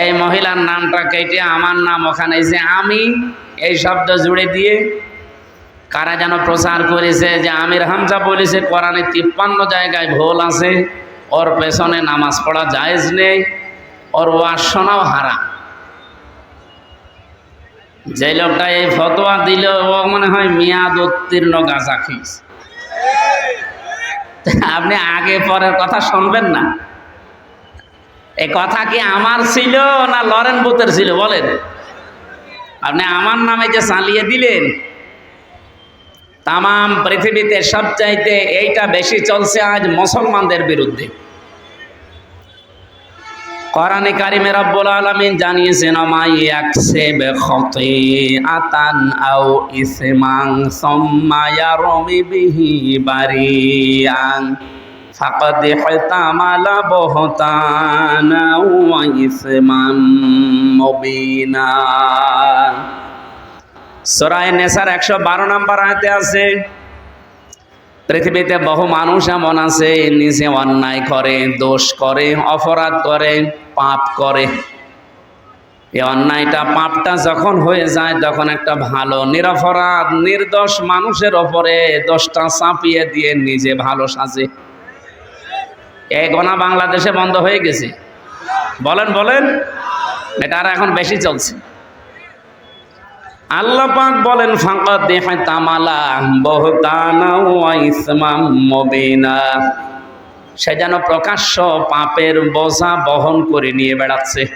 এই মহিলার নামটা কেটে আমার নাম ওখানে যে আমি এই শব্দ জুড়ে দিয়ে কারা যেন প্রচার করেছে যে আমির হামজা বলেছে, কোরআনে তিপ্পান্ন জায়গায় ভোল আছে, ওর পেছনে নামাজ পড়া জায়েজ নেই, ওর ওয়াসনাও হারা যে লোকটা এই ফতোয়া দিল, ও মনে হয় মেয়াদ উত্তীর্ণ গাঁজা খেয়েছে। আপনি আগে পরের কথা শুনবেন না। এই কথা কি আমার ছিল না লরেন বুথের ছিল, বলেন। আপনি আমার নামে যে চালিয়ে দিলেন তাম পৃথিবীতে সবচাইতে এইটা বেশি চলছে আজ মুসলমানদের বিরুদ্ধে। কোরআনে কারিমে রব্বুল আলামিন জানিয়েছেন খাতিআতান আও ইসমান সুম্মা ইয়ারমি বিহি বারিয়ান সূরা নেসার 112 নম্বর আয়াতে আছে, পৃথিবীতে বহু মানুষ এমন আছে, নিজে অন্যায় করে, দোষ করে, অপরাধ করে, পাপ করে। এই অন্যায়টা পাপটা যখন হয়ে যায়, তখন একটা ভালো, নিরপরাধ, নির্দোষ মানুষের ওপরে দোষটা চাপিয়ে দিয়ে নিজে ভালো সাজে। এই গোনা বাংলাদেশে বন্ধ হয়ে গেছে। বলেন বলেন। এটা আর এখন বেশি চলছে। আল্লাহ পাক বলেন ফাঁকা দেহে তামালা বহতানা সে যেন প্রকাশ্য পাপের বোঝা বহন করে নিয়ে বেড়াচ্ছে।